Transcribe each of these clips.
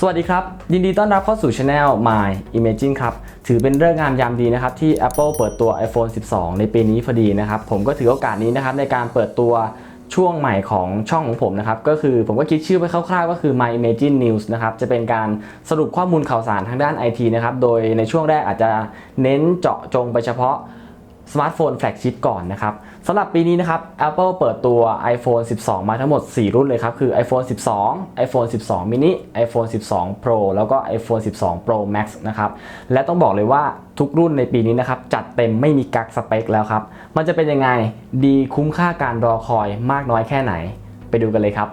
สวัสดีครับ ยินดีต้อนรับเข้าสู่ช anel My Imaging ครับ ถือเป็นเรื่องงามยามดีนะครับ ที่ Apple เปิดตัว iPhone 12 ในปีนี้พอดีนะครับ ผมก็ถือโอกาสนี้นะครับ ในการเปิดตัวช่วงใหม่ของช่องของผมนะครับ ก็คือผมก็คิดชื่อไว้คร่าวๆ ก็คือ My Imagine News นะครับ จะเป็นการสรุปข้อมูลข่าวสารทางด้าน IT นะครับ โดยในช่วงแรกอาจจะเน้นเจาะจงไปเฉพาะ สมาร์ทโฟนแฟลกชิพก่อนนะครับสำหรับปีนี้นะครับ Apple เปิดตัว iPhone 12 มาทั้งหมด 4 รุ่นเลยครับ คือ iPhone 12 iPhone 12 mini iPhone 12 Pro แล้วก็ iPhone 12 Pro Max นะครับ และต้องบอกเลยว่าทุกรุ่นในปีนี้นะครับ จัดเต็มไม่มีกักสเปคแล้วครับ มันจะเป็นยังไงดีคุ้มค่าการรอคอยมากน้อยแค่ไหน ไปดูกันเลยครับ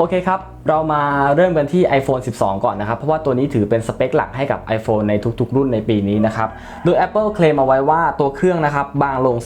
โอเคครับ เรามาเริ่มกันที่ iPhone 12 ก่อนนะครับ เพราะว่าตัวนี้ถือเป็นสเปคหลักให้กับ iPhone ในทุกๆ รุ่นในปีนี้นะครับ โดย Apple เคลมเอาไว้ว่าตัวเครื่องนะครับ บางลง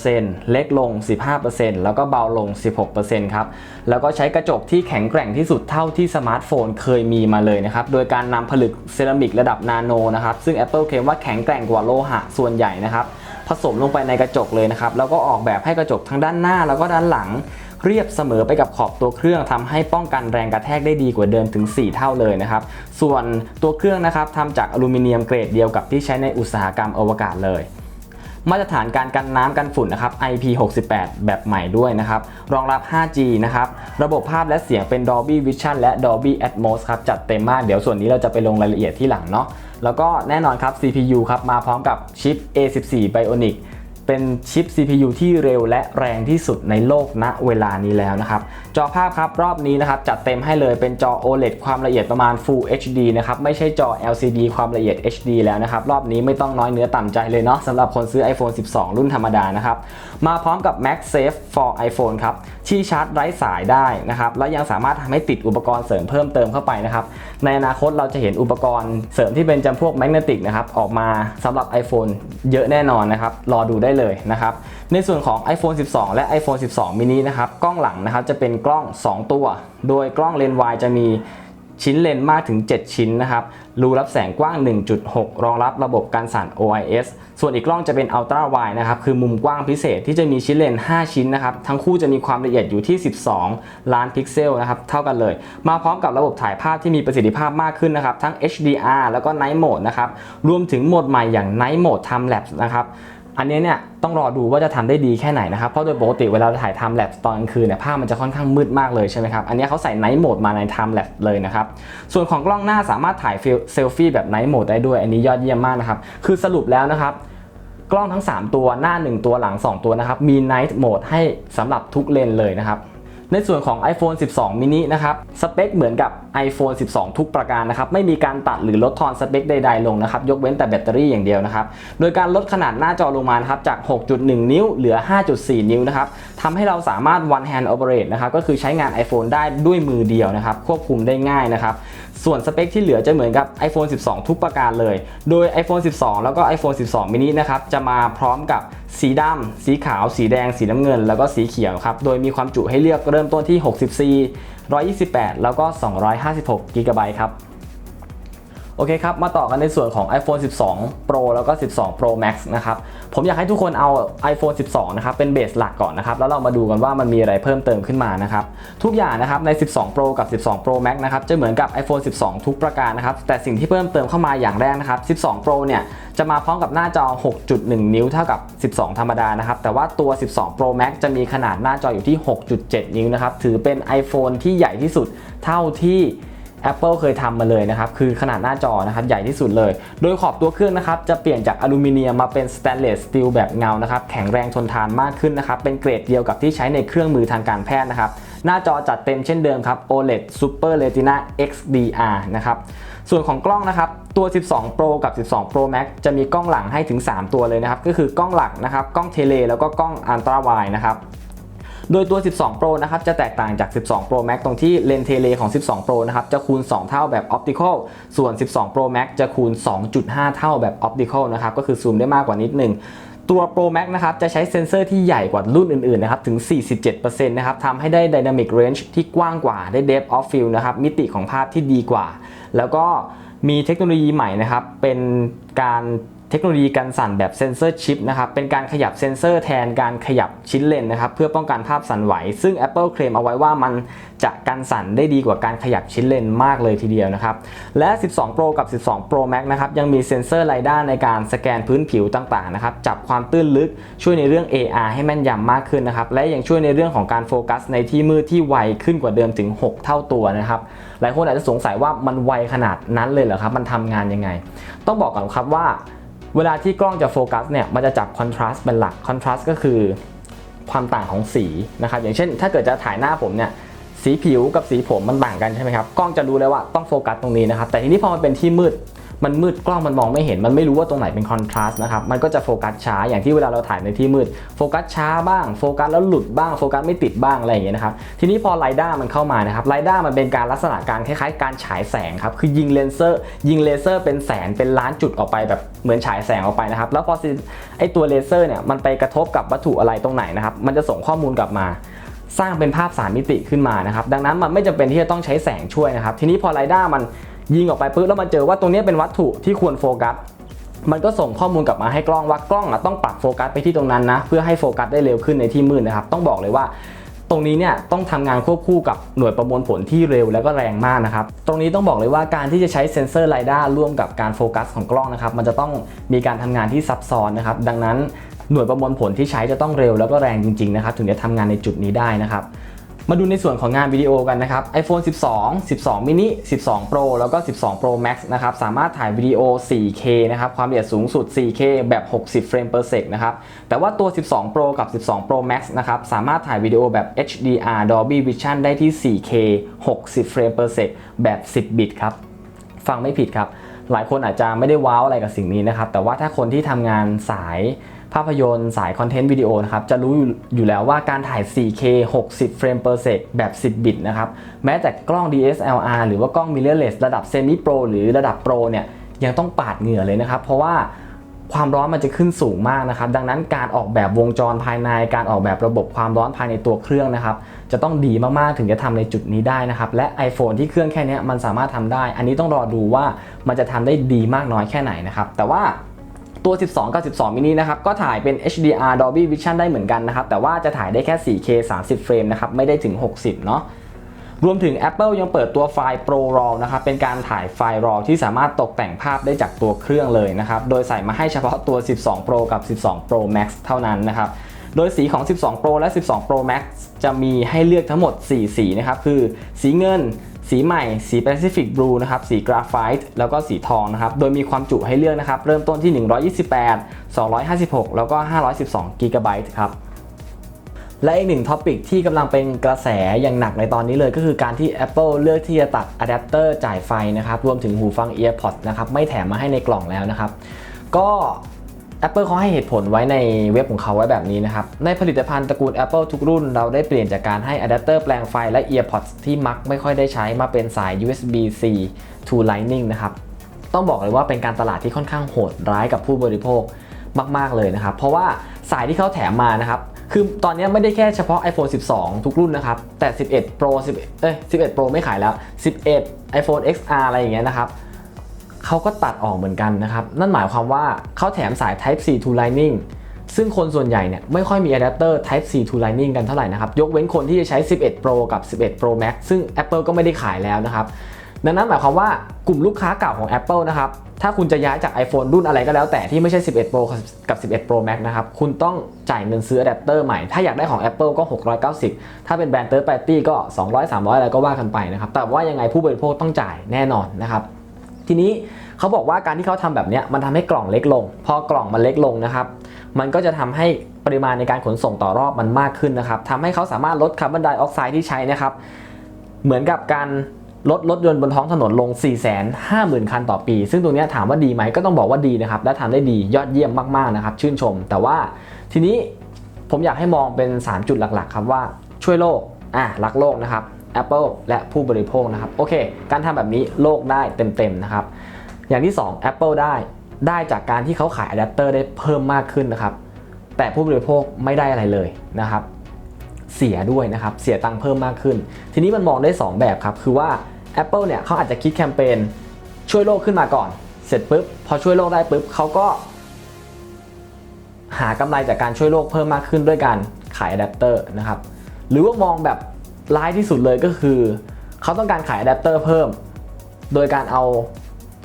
11%เล็กลง 15%แล้วก็เบาลง 16%ครับ แล้วก็ใช้กระจกที่แข็งแกร่งที่สุดเท่าที่สมาร์ทโฟนเคยมีมาเลยนะครับ โดยการนำผลึกเซรามิกระดับนาโนนะครับ ซึ่ง Apple เคลมว่าแข็งแกร่งกว่าโลหะส่วนใหญ่นะครับ ผสมลงไปในกระจกเลยนะครับ แล้วก็ออกแบบให้กระจกทั้งด้านหน้าแล้วก็ด้านหลัง เรียบเสมอไปกับขอบตัวเครื่องทำให้ป้องกันแรงกระแทกได้ดีกว่าเดิมถึง 4 เท่าเลยนะครับส่วนตัวเครื่องนะครับทำจากอลูมิเนียมเกรดเดียวกับที่ใช้ในอุตสาหกรรมอวกาศเลยมาตรฐานการกันน้ำกันฝุ่นนะครับ IP68 แบบใหม่ด้วยนะครับ รองรับ 5G นะครับ ระบบภาพและเสียงเป็น Dolby Vision และ Dolby Atmos ครับ จัดเต็มมาก เดี๋ยวส่วนนี้เราจะไปลงรายละเอียดที่หลังเนาะ แล้วก็แน่นอนครับ CPU ครับ มาพร้อมกับชิป A14 Bionic เป็นชิป CPU ที่เร็วและแรงที่สุดในโลกณเวลานี้แล้วนะครับ จอภาพครับรอบนี้นะครับจัดเต็มให้เลยเป็นจอ OLED ความละเอียดประมาณ Full HD นะครับไม่ใช่จอ LCD ความละเอียด HD แล้วนะครับรอบนี้ไม่ต้องน้อยเนื้อต่ำใจเลยเนาะสำหรับคนซื้อ iPhone 12 รุ่นธรรมดานะครับ มาพร้อมกับ MagSafe for iPhone ครับที่ชาร์จไร้สายได้นะครับและยังสามารถทำให้ติดอุปกรณ์เสริมเพิ่มเติมเข้าไปนะครับในอนาคตเราจะเห็นอุปกรณ์เสริมที่เป็นจำพวกแมกเนติกนะครับออกมาสำหรับ iPhone เยอะแน่นอนนะครับรอดูได้เลยนะครับในส่วนของ iPhone 12 และ iPhone 12 mini นะครับกล้องหลังนะครับจะเป็นกล้อง 2 ตัว โดยกล้องเลนส์วายจะมีชิ้นเลนส์มากถึง 7 ชิ้นนะครับรูรับแสงกว้าง 1.6 รองรับระบบการสั่น OIS ส่วนอีกกล้องจะเป็น Ultra Wide นะครับ คือมุมกว้างพิเศษที่จะมีชิ้นเลนส์5ชิ้นนะครับ ทั้งคู่จะมีความละเอียดอยู่ที่ 12 ล้านพิกเซลนะครับ เท่ากันเลย มาพร้อมกับระบบถ่ายภาพที่มีประสิทธิภาพมากขึ้นนะครับ ทั้ง HDR แล้วก็ Night Mode นะครับ รวมถึงโหมดใหม่อย่าง Night Mode Time Lapse นะครับ อันนี้เนี่ยต้องรอดูว่าจะทำได้ดีแค่ไหนนะครับ เพราะโดยปกติเวลาถ่ายทำแลบตอนกลางคืนเนี่ยภาพมันจะค่อนข้างมืดมากเลยใช่ไหมครับ อันนี้เขาใส่ไนท์โหมดมาในไทม์แลบเลยนะครับ ส่วนของกล้องหน้าสามารถถ่ายเซลฟี่แบบไนท์โหมดได้ด้วย อันนี้ยอดเยี่ยมมากนะครับ คือสรุปแล้วนะครับกล้องทั้ง 3 ตัวหน้า 1 ตัวหลัง 2 ตัวนะครับ มี night mode ให้สำหรับทุกเลนเลยนะครับ ในส่วนของ iPhone 12 mini นะครับ สเปคเหมือนกับ iPhone 12 ทุกประการนะครับ ไม่มีการตัดหรือลดทอนสเปคใดๆลงนะครับ ยกเว้นแต่แบตเตอรี่อย่างเดียวนะครับ โดยการลดขนาดหน้าจอลงมาครับจาก 6.1 นิ้ว เหลือ 5.4 นิ้วนะครับทำให้เราสามารถ one hand operate นะครับ ก็คือใช้งาน iPhone ได้ด้วยมือเดียวนะครับ ควบคุมได้ง่ายนะครับ ส่วนสเปคที่เหลือจะเหมือนกับ iPhone 12 ทุกประการเลย โดย iPhone 12 แล้วก็ iPhone 12 mini นะครับ จะมาพร้อมกับสีดำ สีขาว สีแดง สีน้ำเงิน แล้วก็สีเขียวครับ โดยมีความจุให้เลือกเริ่มต้นที่ 64 128 แล้วก็ 256 g b ครับ อเคครับ มาต่อกันในส่วนของ iPhone 12 Pro แล้วก็ 12 Pro Max นะครับ ผมอยากให้ทุกคนเอา iPhone 12 นะครับ เป็นเบสหลักก่อนนะครับ แล้วเรามาดูกันว่ามันมีอะไรเพิ่มเติมขึ้นมานะครับ ทุกอย่างนะครับใน 12 Pro กับ 12 Pro Max นะครับ จะเหมือนกับ iPhone 12 ทุกประการนะครับ แต่สิ่งที่เพิ่มเติมเข้ามาอย่างแรกนะครับ 12 Pro เนี่ย จะมาพร้อมกับหน้าจอ 6.1 นิ้วเท่ากับ 12 ธรรมดานะครับ แต่ว่าตัว 12 Pro Max จะมีขนาดหน้าจออยู่ที่ 6.7 นิ้วนะครับ ถือเป็น iPhone ที่ใหญ่ที่สุดเท่าที่ Apple เคยทำมาเลยนะครับ คือขนาดหน้าจอนะครับ ใหญ่ที่สุดเลย โดยขอบตัวเครื่องนะครับ จะเปลี่ยนจากอลูมิเนียมมาเป็นสแตนเลสสตีลแบบเงานะครับ แข็งแรงทนทานมากขึ้นนะครับ เป็นเกรดเดียวกับที่ใช้ในเครื่องมือทางการแพทย์นะครับ หน้าจอจัดเต็มเช่นเดิมครับ OLED Super Retina XDR นะครับ ส่วนของกล้องนะครับ ตัว 12 Pro กับ 12 Pro Max จะมีกล้องหลังให้ถึง 3 ตัวเลยนะครับ ก็คือกล้องหลักนะครับ กล้องเทเล แล้วก็กล้อง Ultra Wide นะครับ โดยตัว 12 Pro นะครับจะแตกต่างจาก 12 Pro Max ตรงที่เลนเทเลของ 12 Pro นะครับจะคูณ 2 เท่าแบบ Optical ส่วน 12 Pro Max จะคูณ 2.5 เท่าแบบ Optical นะครับก็คือซูมได้มากกว่านิดหนึ่งตัว Pro Max นะครับจะใช้เซ็นเซอร์ที่ใหญ่กว่ารุ่นอื่นๆนะครับถึง 47%นะครับทำให้ได้ Dynamic Range ที่กว้างกว่าได้ Depth of Field นะครับมิติของภาพที่ดีกว่า แล้วก็มีเทคโนโลยีใหม่นะครับเป็นการ เทคโนโลยีการสั่นแบบเซนเซอร์ชิปนะครับเป็นการขยับเซนเซอร์แทนการขยับชิ้นเลนนะครับเพื่อป้องกันภาพสั่นไหว ซึ่ง Apple เคลมเอาไว้ว่ามันจะกันสั่นได้ดีกว่าการขยับชิ้นเลนมากเลยทีเดียวนะครับและ 12 Pro กับ 12 Pro Max นะครับยังมีเซ็นเซอร์ไรด้าในการสแกนพื้นผิวต่างๆนะครับจับความตื้นลึกช่วยในเรื่อง AR ให้แม่นยำมากขึ้นนะครับและยังช่วยในเรื่องของการโฟกัสในที่มืดที่ไวขึ้นกว่าเดิมถึง 6 เท่าตัวนะครับหลายคนอาจจะสงสัยว่ามันไวขนาดนั้นเลยเหรอครับมันทำงานยังไง ต้องบอกก่อนครับว่า เวลาที่กล้องจะโฟกัสเนี่ยมันจะจับคอนทราสต์เป็นหลักคอนทราสต์ก็คือความต่างของสีนะครับอย่างเช่น ถ้าเกิดจะถ่ายหน้าผมเนี่ยสีผิวกับสีผมมันต่างกันใช่ไหมครับกล้องจะรู้เลยว่าต้องโฟกัสตรงนี้นะครับแต่ทีนี้พอมันเป็นที่มืด มันมืดกล้องมันมองไม่เห็น มันไม่รู้ว่าตรงไหนเป็นคอนทราสต์นะครับมันก็จะโฟกัสช้าอย่างที่เวลาเราถ่ายในที่มืดโฟกัสช้าบ้างโฟกัสแล้วหลุดบ้างโฟกัสไม่ติดบ้างอะไรอย่างเงี้ยนะครับทีนี้พอไรด้ามันเข้ามานะครับไรด้ามันเป็นการลักษณะการคล้ายๆ การฉายแสงครับคือยิงเลเซอร์ ยิงเลเซอร์เป็นแสนเป็นล้านจุดออกไปแบบเหมือนฉายแสงออกไปนะครับแล้วพอไอตัวเลเซอร์เนี่ยมันไปกระทบกับวัตถุอะไรตรงไหนนะครับมันจะส่งข้อมูลกลับมาสร้างเป็นภาพสามมิติขึ้นมานะครับ ดังนั้นมันไม่จำเป็นที่จะต้องใช้แสงช่วยนะครับ ทีนี้พอไรด้ามัน ยิงออกไปปุ๊บแล้วมันเจอว่าตรงนี้เป็นวัตถุที่ควรโฟกัสมันก็ส่งข้อมูลกลับมาให้กล้องว่ากล้องอะต้องปรับโฟกัสไปที่ตรงนั้นนะ เพื่อให้โฟกัสได้เร็วขึ้นในที่มืดนะครับ ต้องบอกเลยว่า ตรงนี้เนี่ยต้องทำงานควบคู่กับหน่วยประมวลผลที่เร็วแล้วก็แรงมากนะครับ ตรงนี้ต้องบอกเลยว่าการที่จะใช้เซ็นเซอร์ไรด้าร่วมกับการโฟกัสของกล้องนะครับมันจะต้องมีการทำงานที่ซับซ้อนนะครับ ดังนั้นหน่วยประมวลผลที่ใช้จะต้องเร็วแล้วก็แรงจริงๆนะครับถึงจะทำงานในจุดนี้ได้นะครับ มาดูในส่วนของงานวิดีโอกันนะครับ iPhone 12 12 mini 12 Pro แล้วก็ 12 Pro Max นะครับ สามารถถ่ายวิดีโอ 4K นะครับ ความละเอียดสูงสุด 4K แบบ 60 เฟรม per sec นะครับ แต่ว่าตัว 12 Pro กับ 12 Pro Max นะครับ สามารถถ่ายวิดีโอแบบ HDR Dolby Vision ได้ที่ 4K 60 เฟรม per sec แบบ 10 บิตครับ ฟังไม่ผิดครับ หลายคนอาจจะไม่ได้ว้าวอะไรกับสิ่งนี้นะครับ แต่ว่าถ้าคนที่ทำงานสาย ภาพยนตร์สายคอนเทนต์วิดีโอนะครับจะรู้อยู่แล้วว่าการถ่าย 4K 60 เฟรม per sec แบบ 10 บิตนะครับแม้แต่กล้อง DSLR หรือว่ากล้อง mirrorless ระดับ semi pro หรือระดับ pro เนี่ยยังต้องปาดเหงื่อเลยนะครับ เพราะว่าความร้อนมันจะขึ้นสูงมากนะครับ ดังนั้นการออกแบบวงจรภายใน การออกแบบระบบความร้อนภายในตัวเครื่องนะครับ จะต้องดีมากๆถึงจะทำในจุดนี้ได้นะครับ และ iPhone ที่เครื่องแค่นี้มันสามารถทำได้ อันนี้ต้องรอดูว่ามันจะทำได้ดีมากน้อยแค่ไหนนะครับ แต่ว่า ตัว 12กับ12 mini นะครับ ก็ถ่ายเป็น HDR Dolby Vision ได้เหมือนกันนะครับ แต่ว่าจะถ่ายได้แค่ 4K 30 เฟรมนะครับ ไม่ได้ถึง 60 เนาะรวมถึง Apple ยังเปิดตัวไฟล์ Pro RAW นะครับ เป็นการถ่ายไฟล์ RAW ที่สามารถตกแต่งภาพได้จากตัวเครื่องเลยนะครับ โดยใส่มาให้เฉพาะตัว 12 Pro กับ 12 Pro Max เท่านั้นนะครับ โดยสีของ 12 Pro และ 12 Pro Max จะมีให้เลือกทั้งหมด 4 สีนะครับ คือ สีเงิน สีใหม่ สี Pacific Blue นะครับ สีกราไฟต์แล้วก็สีทองนะครับ โดยมีความจุให้เลือกนะครับ เริ่มต้นที่ 128 256 แล้วก็ 512 g b ครับ และอีกหนึ่งท็อปิกที่กำลังเป็นกระแสอย่างหนักในตอนนี้เลยก็คือการที่ Apple เลือกที่จะตัดอะแดปเตอร์จ่ายไฟนะครับ รวมถึงหูฟัง EarPods นะครับ ไม่แถมมาให้ในกล่องแล้วนะครับ ก็ Apple เขาให้เหตุผลไว้ในเว็บของเขาไว้แบบนี้นะครับ ในผลิตภัณฑ์ตระกูล Apple ทุกรุ่นเราได้เปลี่ยนจากการให้อะแดปเตอร์แปลงไฟและ EarPods ที่มักไม่ค่อยได้ใช้มาเป็นสาย USB-C to Lightning นะครับ ต้องบอกเลยว่าเป็นการตลาดที่ค่อนข้างโหดร้ายกับผู้บริโภคมาก ๆ เลยนะครับ เพราะว่าสายที่เขาแถมมานะครับ คือตอนนี้ไม่ได้แค่เฉพาะ iPhone 12 ทุกรุ่นนะครับ แต่ 11 Pro 11เอ้ย11 Pro ไม่ขายแล้ว 11 iPhone XR อะไรอย่างเงี้ยนะครับ เขาก็ตัดออกเหมือนกันนะครับ นั่นหมายความว่าเขาแถมสาย Type C to Lightning ซึ่งคนส่วนใหญ่เนี่ยไม่ค่อยมีอะแดปเตอร์ Type C to Lightning กันเท่าไหร่นะครับ ยกเว้นคนที่จะใช้ 11 Pro กับ 11 Pro Max ซึ่ง Apple ก็ไม่ได้ขายแล้วนะครับ ดังนั้นหมายความว่ากลุ่มลูกค้าเก่าของ Apple นะครับ ถ้าคุณจะย้ายจาก iPhone รุ่นอะไรก็แล้วแต่ที่ไม่ใช่ 11 Pro กับ 11 Pro Max นะครับ คุณต้องจ่ายเงินซื้ออะแดปเตอร์ใหม่ ถ้าอยากได้ของ Apple ก็ 690 ถ้าเป็นแบรนด์ Third Party ก็ 200 300 อะไรก็ว่ากันไปนะครับ แต่ว่ายังไงผู้บริโภคต้องจ่ายแน่นอนนะครับ ทีนี้เขาบอกว่าการที่เขาทำแบบนี้มันทำให้กล่องเล็กลง พอกล่องมันเล็กลงนะครับ มันก็จะทำให้ปริมาณในการขนส่งต่อรอบมันมากขึ้นนะครับทำให้เขาสามารถลดคาร์บอนไดออกไซด์ที่ใช้นะครับ เหมือนกับการลดรถยนต์บนท้องถนนลง 4 5 0 0 0 0 คันต่อปี ซึ่งตรงนี้ถามว่าดีไหมก็ต้องบอกว่าดีนะครับ และทำได้ดียอดเยี่ยมมากๆนะครับ ชื่นชม แต่ว่าทีนี้ผมอยากให้มองเป็น 3 จุดหลักๆ ครับว่าช่วยโลกอะรักโลกนะครับ Apple และผู้บริโภคนะครับโอเค การทำแบบนี้โลกได้เต็มๆนะครับ อย่างที่ 2 Apple ได้ได้จากการที่เขาขายอะแดปเตอร์ได้เพิ่มมากขึ้นนะครับ แต่ผู้บริโภคไม่ได้อะไรเลยนะครับ เสียด้วยนะครับ เสียตังค์เพิ่มมากขึ้น ทีนี้มันมองได้ 2 แบบครับ คือว่า Apple เนี่ยเขาอาจจะคิดแคมเปญช่วยโลกขึ้นมาก่อน เสร็จปุ๊บพอช่วยโลกได้ปุ๊บเขาก็ หากำไรจากการช่วยโลกเพิ่มมากขึ้นด้วยการขายอะแดปเตอร์นะครับ หรือว่ามองแบบ ร้ายที่สุดเลยก็คือ เขาต้องการขายอะแดปเตอร์เพิ่ม โดยการเอา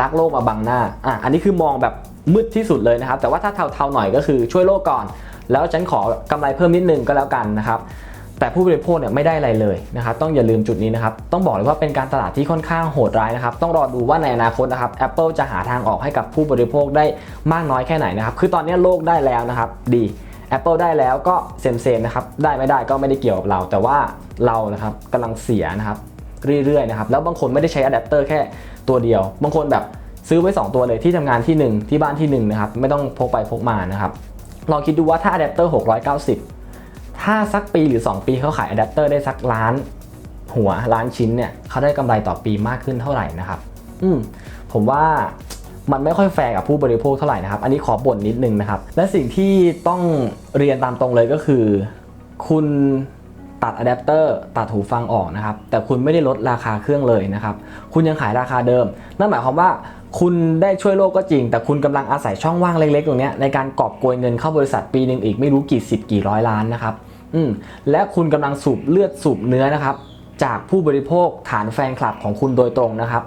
รักโลกมาบังหน้าอะอันนี้คือมองแบบมืดที่สุดเลยนะครับ แต่ว่าถ้าเทาๆหน่อยก็คือช่วยโลกก่อน แล้วฉันขอกำไรเพิ่มนิดนึงก็แล้วกันนะครับ แต่ผู้บริโภคเนี่ยไม่ได้อะไรเลยนะครับ ต้องอย่าลืมจุดนี้นะครับ ต้องบอกเลยว่าเป็นการตลาดที่ค่อนข้างโหดร้ายนะครับ ต้องรอดูว่าในอนาคตนะครับ Apple จะหาทางออกให้กับผู้บริโภคได้มากน้อยแค่ไหนนะครับ คือตอนนี้โลกได้แล้วนะครับ ดี Apple ได้แล้วก็เซมเซมนะครับได้ไม่ได้ก็ไม่ได้เกี่ยวกับเรา แต่ว่าเรานะครับกำลังเสียนะครับเรื่อยๆนะครับแล้วบางคนไม่ได้ใช้อะแดปเตอร์แค่ตัวเดียว บางคนแบบซื้อไว้ 2 ตัวเลยที่ทำงานที่ 1 ที่บ้านที่1นะครับไม่ต้องพกไปพกมานะครับลองคิดดูว่าถ้าอะแดปเตอร์690 ถ้าสักปีหรือ 2 ปีเขาขายอะแดปเตอร์ได้สักล้านหัวล้านชิ้นเนี่ยเขาได้กำไรต่อปีมากขึ้นเท่าไหร่นะครับอืมผมว่า มันไม่ค่อยแฟร์กับผู้บริโภคเท่าไหร่นะครับ อันนี้ขอบ่นนิดนึงนะครับ และสิ่งที่ต้องเรียนตามตรงเลยก็คือ คุณตัดอะแดปเตอร์ตัดหูฟังออกนะครับ แต่คุณไม่ได้ลดราคาเครื่องเลยนะครับ คุณยังขายราคาเดิม นั่นหมายความว่าคุณได้ช่วยโลกก็จริง แต่คุณกำลังอาศัยช่องว่างเล็กๆ ตรงนี้ในการกอบโกยเงินเข้าบริษัทปีหนึ่งอีกไม่รู้กี่สิบกี่ร้อยล้านนะครับ อืมและคุณกำลังสูบเลือดสูบเนื้อนะครับ จากผู้บริโภคฐานแฟนคลับของคุณโดยตรงนะครับ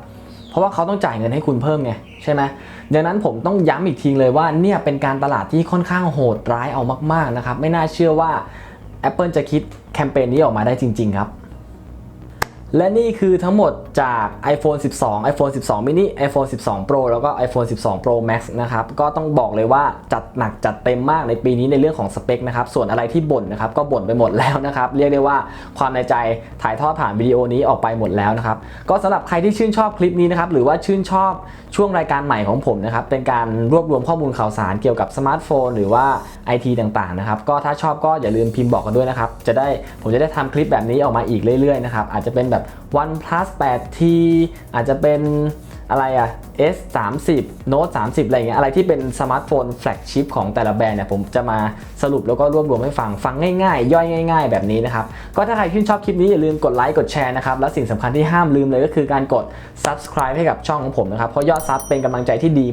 ราะว่าเขาต้องจ่ายเงินให้คุณเพิ่มไงใช่ไหมดังนั้นผมต้องย้ำอีกทีเลยว่าเนี่ยเป็นการตลาดที่ค่อนข้างโหดร้ายเอามากๆนะครับไม่น่าเชื่อว่า Apple จะคิดแคมเปญนี้ออกมาได้จริง ๆ ครับ และนี่คือทั้งหมดจาก iPhone 12 iPhone 12 mini iPhone 12 Pro แล้วก็ iPhone 12 Pro Max นะครับ ก็ต้องบอกเลยว่าจัดหนักจัดเต็มมากในปีนี้ในเรื่องของสเปคนะครับ ส่วนอะไรที่บ่นนะครับ ก็บ่นไปหมดแล้วนะครับ เรียกได้ว่าความในใจถ่ายทอดผ่านวิดีโอนี้ออกไปหมดแล้วนะครับ ก็สำหรับใครที่ชื่นชอบคลิปนี้นะครับ หรือว่าชื่นชอบช่วงรายการใหม่ของผมนะครับ เป็นการรวบรวมข้อมูลข่าวสารเกี่ยวกับสมาร์ทโฟน หรือว่า IT ต่างๆนะครับ ก็ถ้าชอบก็อย่าลืมพิมพ์บอกกันด้วยนะครับ จะได้ผมจะได้ทำคลิปแบบนี้ออกมาอีกเรื่อยๆนะครับ อาจจะเป็นแบบ OnePlus 8T อาจจะเป็นอะไรอะ S 3 0 Note 30 อะไรเงี้ยอะไรที่เป็นสมาร์ทโฟนแฟลกชิพของแต่ละแบรนด์เนี่ยผมจะมาสรุปแล้วก็รวบรวมให้ฟังฟังง่ายๆ ย่อยง่าย ๆ แบบนี้นะครับ ก็ถ้าใครชื่นชอบคลิปนี้อย่าลืมกดไลค์กดแชร์นะครับ และสิ่งสำคัญที่ห้ามลืมเลยก็คือการกด subscribe ให้กับช่องของผมนะครับ เพราะยอดซับเป็นกำลังใจที่ดี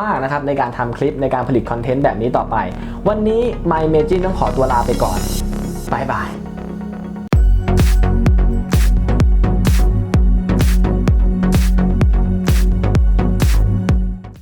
มากๆนะครับในการทำคลิปในการผลิตคอนเทนต์แบบนี้ต่อไป วันนี้ My m a g i n ต้องขอตัวลาไปก่อนบายบาย